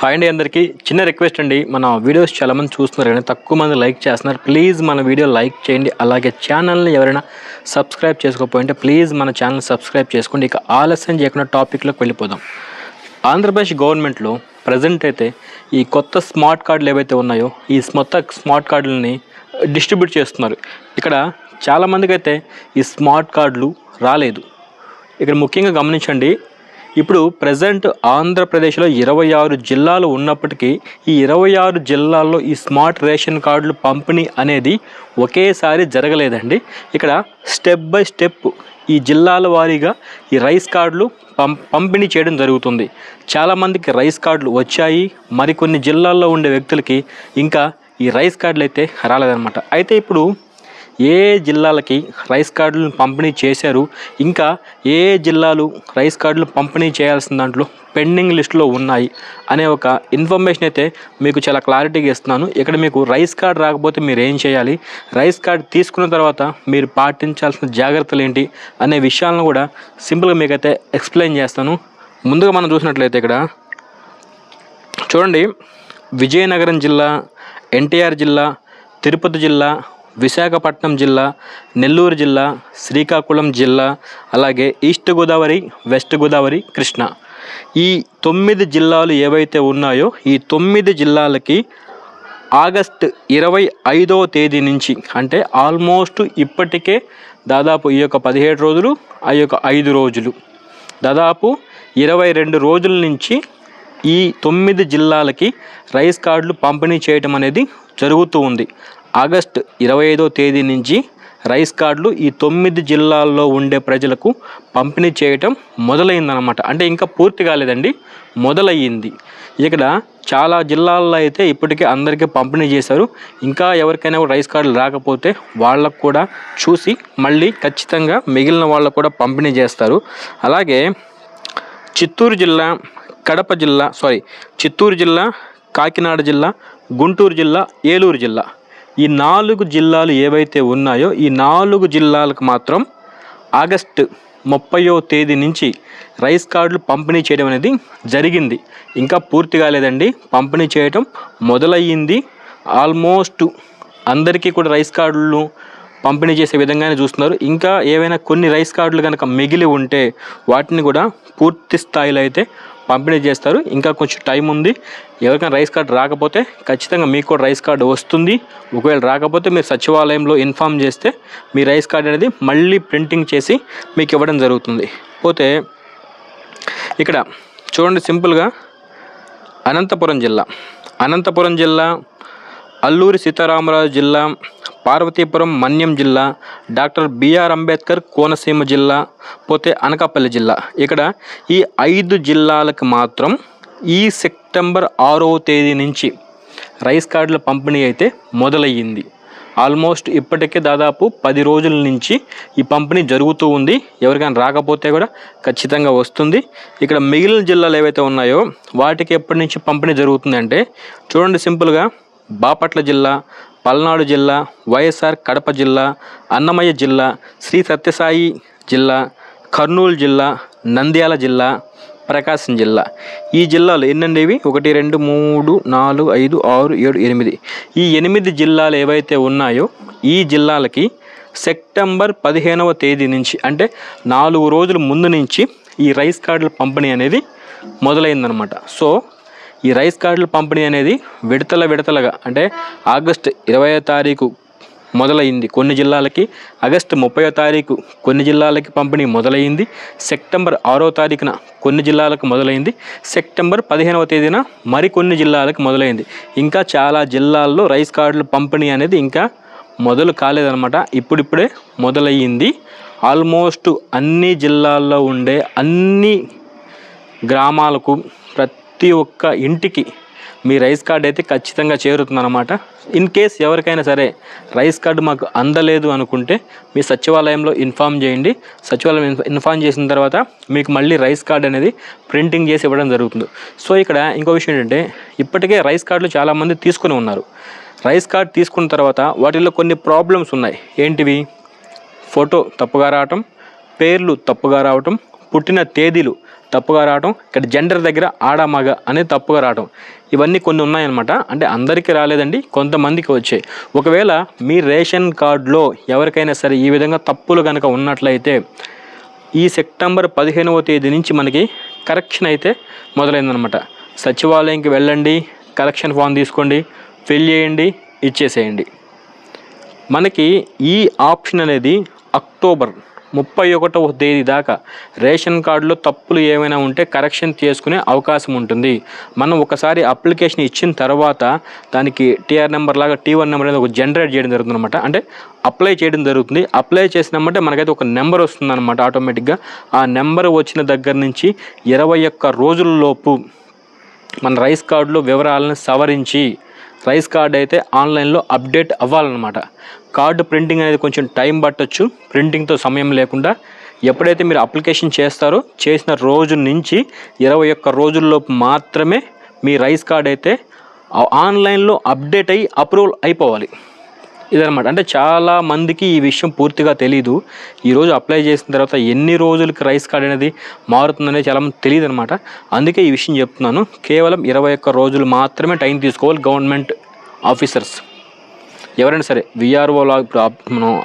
Hi అండి అందరికీ. చిన్న రిక్వెస్ట్ అండి. మన వీడియోస్ చాలా మంది చూస్తున్నారు కానీ తక్కువ మంది లైక్ చేస్తున్నారు. ప్లీజ్ మన వీడియో లైక్ చేయండి. అలాగే ఛానల్ని ఎవరైనా సబ్స్క్రైబ్ చేసుకోకపోయింటే ప్లీజ్ మన ఛానల్ సబ్స్క్రైబ్ చేసుకోండి. ఇక ఆలస్యం చేయకుండా టాపిక్లోకి వెళ్ళిపోదాం. ఆంధ్రప్రదేశ్ గవర్నమెంట్లో ప్రజెంట్ అయితే ఈ కొత్త స్మార్ట్ కార్డులు ఏవైతే ఉన్నాయో ఈ మొత్త స్మార్ట్ కార్డులని డిస్ట్రిబ్యూట్ చేస్తున్నారు. ఇక్కడ చాలామందికి అయితే ఈ స్మార్ట్ కార్డులు రాలేదు. ఇక్కడ ముఖ్యంగా గమనించండి ఇప్పుడు ప్రజెంట్ ఆంధ్రప్రదేశ్లో ఇరవై ఆరు జిల్లాలు ఉన్నప్పటికీ ఈ ఇరవై ఆరు జిల్లాల్లో ఈ స్మార్ట్ రేషన్ కార్డులు పంపిణీ అనేది ఒకేసారి జరగలేదండి. ఇక్కడ స్టెప్ బై స్టెప్ ఈ జిల్లాల వారీగా ఈ రైస్ కార్డులు పం పంపిణీ చేయడం జరుగుతుంది. చాలామందికి రైస్ కార్డులు వచ్చాయి. మరికొన్ని జిల్లాల్లో ఉండే వ్యక్తులకి ఇంకా ఈ రైస్ కార్డులు అయితే రాలేదన్నమాట. అయితే ఇప్పుడు ఏ జిల్లాలకి రైస్ కార్డులను పంపిణీ చేశారు? ఇంకా ఏ ఏ జిల్లాలు రైస్ కార్డులు పంపిణీ చేయాల్సిన దాంట్లో పెండింగ్ లిస్టులో ఉన్నాయి? అనే ఒక ఇన్ఫర్మేషన్ అయితే మీకు చాలా క్లారిటీగా ఇస్తున్నాను. ఇక్కడ మీకు రైస్ కార్డ్ రాకపోతే మీరు ఏం చేయాలి? రైస్ కార్డ్ తీసుకున్న తర్వాత మీరు పాటించాల్సిన జాగ్రత్తలు ఏంటి? అనే విషయాలను కూడా సింపుల్గా మీకైతే ఎక్స్ప్లెయిన్ చేస్తాను. ముందుగా మనం చూసినట్లయితే ఇక్కడ చూడండి. విజయనగరం జిల్లా ఎన్టీఆర్ జిల్లా తిరుపతి జిల్లా విశాఖపట్నం జిల్లా నెల్లూరు జిల్లా శ్రీకాకుళం జిల్లా అలాగే ఈస్ట్ గోదావరి వెస్ట్ గోదావరి కృష్ణ. ఈ తొమ్మిది జిల్లాలు ఏవైతే ఉన్నాయో ఈ తొమ్మిది జిల్లాలకి ఆగస్ట్ ఇరవై ఐదవ తేదీ నుంచి అంటే ఆల్మోస్ట్ ఇప్పటికే దాదాపు ఈ యొక్క పదిహేడు రోజులు ఆ యొక్క ఐదు రోజులు. దాదాపు ఇరవై రెండు రోజుల నుంచి ఈ తొమ్మిది జిల్లాలకి రైస్ కార్డులు పంపిణీ చేయటం అనేది జరుగుతూ ఉంది. ఆగస్ట్ ఇరవై ఐదో తేదీ నుంచి రైస్ కార్డులు ఈ తొమ్మిది జిల్లాల్లో ఉండే ప్రజలకు పంపిణీ చేయటం మొదలైందనమాట అంటే ఇంకా పూర్తి కాలేదండి మొదలయ్యింది. ఇక్కడ చాలా జిల్లాల్లో అయితే ఇప్పటికే అందరికీ పంపిణీ చేశారు. ఇంకా ఎవరికైనా రైస్ కార్డులు రాకపోతే వాళ్ళకు కూడా చూసి మళ్ళీ ఖచ్చితంగా మిగిలిన వాళ్ళకు కూడా పంపిణీ చేస్తారు. అలాగే చిత్తూరు జిల్లా కడప జిల్లా సారీ చిత్తూరు జిల్లా కాకినాడ జిల్లా గుంటూరు జిల్లా ఏలూరు జిల్లా. ఈ నాలుగు జిల్లాలు ఏవైతే ఉన్నాయో ఈ నాలుగు జిల్లాలకు మాత్రం ఆగస్టు ముప్పయో తేదీ నుంచి రైస్ కార్డులు పంపిణీ చేయడం అనేది జరిగింది. ఇంకా పూర్తి కాలేదండి. పంపిణీ చేయటం మొదలయ్యింది. ఆల్మోస్ట్ అందరికీ కూడా రైస్ కార్డులు పంపిణీ చేసే విధంగానే చూస్తున్నారు. ఇంకా ఏవైనా కొన్ని రైస్ కార్డులు కనుక మిగిలి ఉంటే వాటిని కూడా పూర్తి స్థాయిలో అయితే పంపిణీ చేస్తారు. ఇంకా కొంచెం టైం ఉంది. ఎవరికైనా రైస్ కార్డు రాకపోతే ఖచ్చితంగా మీకు కూడా రైస్ కార్డు వస్తుంది. ఒకవేళ రాకపోతే మీరు సచివాలయంలో ఇన్ఫామ్ చేస్తే మీ రైస్ కార్డు అనేది మళ్ళీ ప్రింటింగ్ చేసి మీకు ఇవ్వడం జరుగుతుంది. పోతే ఇక్కడ చూడండి సింపుల్గా అనంతపురం జిల్లా. అనంతపురం జిల్లా అల్లూరి సీతారామరాజు జిల్లా పార్వతీపురం మన్యం జిల్లా డాక్టర్ బిఆర్ అంబేద్కర్ కోనసీమ జిల్లా పోతే అనకాపల్లి జిల్లా. ఇక్కడ ఈ ఐదు జిల్లాలకు మాత్రం ఈ సెప్టెంబర్ ఆరవ తేదీ నుంచి రైస్ కార్డుల పంపిణీ అయితే మొదలయ్యింది. ఆల్మోస్ట్ ఇప్పటికే దాదాపు పది రోజుల నుంచి ఈ పంపిణీ జరుగుతూ ఉంది. ఎవరికైనా రాకపోతే కూడా ఖచ్చితంగా వస్తుంది. ఇక్కడ మిగిలిన జిల్లాలు ఏవైతే ఉన్నాయో వాటికి ఎప్పటి నుంచి పంపిణీ జరుగుతుంది అంటే చూడండి సింపుల్గా బాపట్ల జిల్లా పల్నాడు జిల్లా వైఎస్ఆర్ కడప జిల్లా అన్నమయ్య జిల్లా శ్రీ సత్యసాయి జిల్లా కర్నూలు జిల్లా నంద్యాల జిల్లా ప్రకాశం జిల్లా. ఈ జిల్లాలు ఎన్నండి ఇవి ఒకటి రెండు మూడు నాలుగు ఐదు ఆరు ఏడు ఎనిమిది. ఈ ఎనిమిది జిల్లాలు ఏవైతే ఉన్నాయో ఈ జిల్లాలకి సెప్టెంబర్ పదిహేనవ తేదీ నుంచి అంటే నాలుగు రోజుల ముందు నుంచి ఈ రైస్ కార్డుల పంపిణీ అనేది మొదలైందనమాట సో ఈ రైస్ కార్డుల పంపిణీ అనేది విడతల విడతలుగా అంటే ఆగస్ట్ ఇరవై తారీఖు మొదలైంది కొన్ని జిల్లాలకి ఆగస్టు ముప్పై తారీఖు కొన్ని జిల్లాలకి పంపిణీ మొదలైంది సెప్టెంబర్ ఆరో తారీఖున కొన్ని జిల్లాలకు మొదలైంది సెప్టెంబర్ పదిహేనవ తేదీన మరికొన్ని జిల్లాలకు మొదలైంది ఇంకా చాలా జిల్లాల్లో రైస్ కార్డుల పంపిణీ అనేది ఇంకా మొదలు కాలేదన్నమాట. ఇప్పుడిప్పుడే మొదలయ్యింది. ఆల్మోస్ట్ అన్ని జిల్లాల్లో ఉండే అన్ని గ్రామాలకు ప్రతి ఒక్క ఇంటికి మీ రైస్ కార్డ్ అయితే ఖచ్చితంగా చేరుతుందన్నమాట. ఇన్ కేస్ ఎవరికైనా సరే రైస్ కార్డు మాకు అందలేదు అనుకుంటే మీ సచివాలయంలో ఇన్ఫామ్ చేయండి. సచివాలయం ఇన్ఫామ్ చేసిన తర్వాత మీకు మళ్ళీ రైస్ కార్డ్ అనేది ప్రింటింగ్ చేసి ఇవ్వడం జరుగుతుంది. సో ఇక్కడ ఇంకో విషయం ఏంటంటే ఇప్పటికే రైస్ కార్డులు చాలామంది తీసుకుని ఉన్నారు. రైస్ కార్డ్ తీసుకున్న తర్వాత వాటిల్లో కొన్ని ప్రాబ్లమ్స్ ఉన్నాయి. ఏంటివి? ఫోటో తప్పుగా రావటం పేర్లు తప్పుగా రావటం పుట్టిన తేదీలు తప్పుగా రావడం ఇక్కడ జెండర్ దగ్గర ఆడ మగ అనేది తప్పుగా రావడం ఇవన్నీ కొన్ని ఉన్నాయన్నమాట. అంటే అందరికీ రాలేదండి కొంతమందికి వచ్చాయి. ఒకవేళ మీ రేషన్ కార్డులో ఎవరికైనా సరే ఈ విధంగా తప్పులు కనుక ఉన్నట్లయితే ఈ సెప్టెంబర్ పదిహేనవ తేదీ నుంచి మనకి కరెక్షన్ అయితే మొదలైందనమాట సచివాలయంకి వెళ్ళండి కరెక్షన్ ఫామ్ తీసుకోండి ఫిల్ చేయండి ఇచ్చేసేయండి. మనకి ఈ ఆప్షన్ అనేది అక్టోబర్ ముప్పై ఒకటవ తేదీ దాకా రేషన్ కార్డులో తప్పులు ఏమైనా ఉంటే కరెక్షన్ చేసుకునే అవకాశం ఉంటుంది. మనం ఒకసారి అప్లికేషన్ ఇచ్చిన తర్వాత దానికి టీఆర్ నెంబర్ లాగా టీ వన్ నెంబర్ అనేది ఒక జనరేట్ చేయడం జరుగుతుంది అనమాట అంటే అప్లై చేయడం జరుగుతుంది. అప్లై చేసినామంటే మనకైతే ఒక నెంబర్ వస్తుంది అనమాట ఆటోమేటిక్గా. ఆ నెంబర్ వచ్చిన దగ్గర నుంచి ఇరవై ఒక్క రోజుల్లోపు మన రైస్ కార్డులో వివరాలను సవరించి రైస్ కార్డ్ అయితే ఆన్లైన్లో అప్డేట్ అవ్వాలన్నమాట. కార్డు ప్రింటింగ్ అనేది కొంచెం టైం పట్టొచ్చు ప్రింటింగ్తో సమయం లేకుండా. ఎప్పుడైతే మీరు అప్లికేషన్ చేస్తారో చేసిన రోజు నుంచి ఇరవై ఒక్క రోజుల్లోపు మాత్రమే మీ రైస్ కార్డ్ అయితే ఆన్లైన్లో అప్డేట్ అయ్యి అప్రూవల్ అయిపోవాలి. ఇదనమాట అంటే చాలా మందికి ఈ విషయం పూర్తిగా తెలియదు ఈరోజు అప్లై చేసిన తర్వాత ఎన్ని రోజులకి రైస్ కార్డ్ అనేది మారుతుందనేది చాలా మంది తెలియదు అనమాట అందుకే ఈ విషయం చెప్తున్నాను. కేవలం ఇరవై ఒక్క రోజులు మాత్రమే టైం తీసుకోవాలి గవర్నమెంట్ ఆఫీసర్స్. ఎవరైనా సరే విఆర్ఓ లాగ్ ఇప్పుడు మనం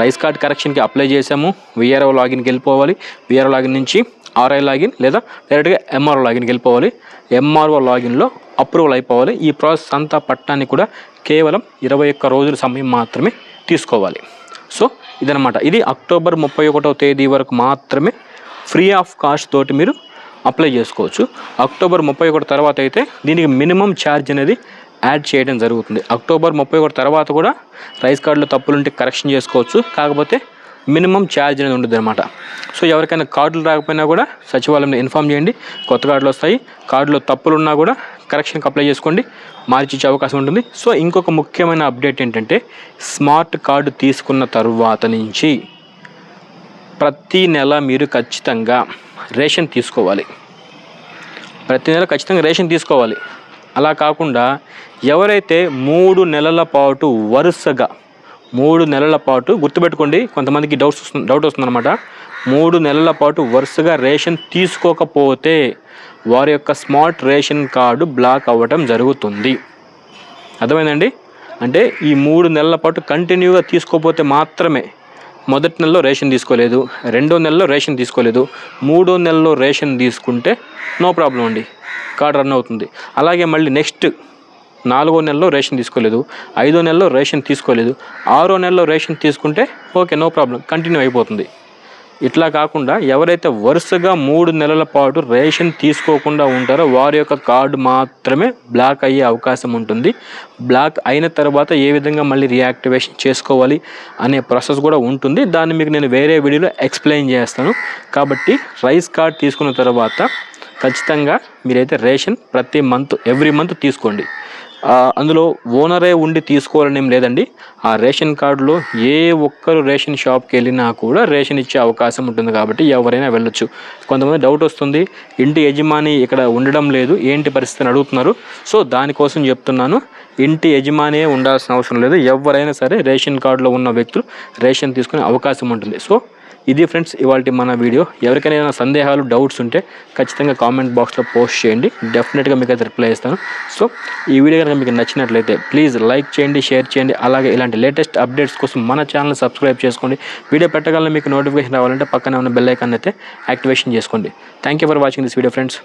రైస్ కార్డ్ కరెక్షన్కి అప్లై చేసాము విఆర్ఓ లాగిన్కి వెళ్ళిపోవాలి. విఆర్ఓ లాగిన్ నుంచి ఆర్ఐ లాగిన్ లేదా డైరెక్ట్గా ఎంఆర్ఓ లాగిన్కి వెళ్ళిపోవాలి. ఎంఆర్ఓ లాగిన్లో అప్రూవల్ అయిపోవాలి. ఈ ప్రాసెస్ అంతా పట్టడానికి కూడా కేవలం ఇరవై ఒక్క రోజుల సమయం మాత్రమే తీసుకోవాలి. సో ఇదనమాట ఇది అక్టోబర్ ముప్పై ఒకటవ తేదీ వరకు మాత్రమే ఫ్రీ ఆఫ్ కాస్ట్ తోటి మీరు అప్లై చేసుకోవచ్చు. అక్టోబర్ ముప్పై ఒకటి తర్వాత అయితే దీనికి మినిమం ఛార్జ్ అనేది యాడ్ చేయడం జరుగుతుంది. అక్టోబర్ ముప్పై ఒకటి తర్వాత కూడా రైస్ కార్డులో తప్పులుంటే కరెక్షన్ చేసుకోవచ్చు. కాకపోతే మినిమం ఛార్జ్ అనేది ఉంటుంది అనమాట సో ఎవరికైనా కార్డులు రాకపోయినా కూడా సచివాలయంలో ఇన్ఫామ్ చేయండి. కొత్త కార్డులు వస్తాయి. కార్డులో తప్పులు ఉన్నా కూడా కరెక్షన్కి అప్లై చేసుకోండి. మార్చిచ్చే అవకాశం ఉంటుంది. సో ఇంకొక ముఖ్యమైన అప్డేట్ ఏంటంటే స్మార్ట్ కార్డు తీసుకున్న తరువాత నుంచి ప్రతి నెల మీరు ఖచ్చితంగా రేషన్ తీసుకోవాలి. ప్రతి నెల ఖచ్చితంగా రేషన్ తీసుకోవాలి. అలా కాకుండా ఎవరైతే మూడు నెలల పాటు వరుసగా మూడు నెలల పాటు గుర్తుపెట్టుకోండి కొంతమందికి డౌట్స్ వస్తుంది డౌట్ వస్తుందన్నమాట. మూడు నెలల పాటు వరుసగా రేషన్ తీసుకోకపోతే వారి యొక్క స్మార్ట్ రేషన్ కార్డు బ్లాక్ అవ్వటం జరుగుతుంది. అర్థమైందండి? అంటే ఈ మూడు నెలల పాటు కంటిన్యూగా తీసుకోకపోతే మాత్రమే మొదటి నెలలో రేషన్ తీసుకోలేదు రెండో నెలలో రేషన్ తీసుకోలేదు మూడో నెలలో రేషన్ తీసుకుంటే నో ప్రాబ్లం అండి. కార్డు రన్ అవుతుంది. అలాగే మళ్ళీ నెక్స్ట్ నాలుగో నెలలో రేషన్ తీసుకోలేదు ఐదో నెలలో రేషన్ తీసుకోలేదు ఆరో నెలలో రేషన్ తీసుకుంటే ఓకే నో ప్రాబ్లం కంటిన్యూ అయిపోతుంది. ఇట్లా కాకుండా ఎవరైతే వరుసగా మూడు నెలల పాటు రేషన్ తీసుకోకుండా ఉంటారో వారి యొక్క కార్డు మాత్రమే బ్లాక్ అయ్యే అవకాశం ఉంటుంది. బ్లాక్ అయిన తర్వాత ఏ విధంగా మళ్ళీ రియాక్టివేషన్ చేసుకోవాలి అనే ప్రాసెస్ కూడా ఉంటుంది. దాన్ని మీకు నేను వేరే వీడియోలో ఎక్స్ప్లెయిన్ చేస్తాను. కాబట్టి రైస్ కార్డ్ తీసుకున్న తర్వాత ఖచ్చితంగా మీరైతే రేషన్ ప్రతి మంత్ ఎవ్రీ మంత్ తీసుకోండి. అందులో ఓనరే ఉండి తీసుకోవాలని ఏం లేదండి. ఆ రేషన్ కార్డులో ఏ ఒక్కరు రేషన్ షాప్కి వెళ్ళినా కూడా రేషన్ ఇచ్చే అవకాశం ఉంటుంది కాబట్టి ఎవరైనా వెళ్ళొచ్చు. కొంతమంది డౌట్ వస్తుంది ఇంటి యజమాని ఇక్కడ ఉండడం లేదు ఏంటి పరిస్థితి అడుగుతున్నారు. సో దానికోసం చెప్తున్నాను ఇంటి యజమానే ఉండాల్సిన అవసరం లేదు. ఎవరైనా సరే రేషన్ కార్డులో ఉన్న వ్యక్తులు రేషన్ తీసుకునే అవకాశం ఉంటుంది. సో ఇది ఫ్రెండ్స్ ఇవాళ మన వీడియో. ఎవరికైనా సందేహాలు డౌట్స్ ఉంటే ఖచ్చితంగా కామెంట్ బాక్స్లో పోస్ట్ చేయండి. డెఫినెట్గా మీకు అయితే రిప్లై ఇస్తాను. సో ఈ వీడియో కనుక మీకు నచ్చినట్లయితే ప్లీజ్ లైక్ చేయండి షేర్ చేయండి. అలాగే ఇలాంటి లేటెస్ట్ అప్డేట్స్ కోసం మన ఛానల్ సబ్స్క్రైబ్ చేసుకోండి. వీడియో పెట్టగలనే మీకు నోటిఫికేషన్ రావాలంటే పక్కనే ఉన్న బెల్ ఐకాన్ అయితే యాక్టివేషన్ చేసుకోండి. Thank you for watching this video friends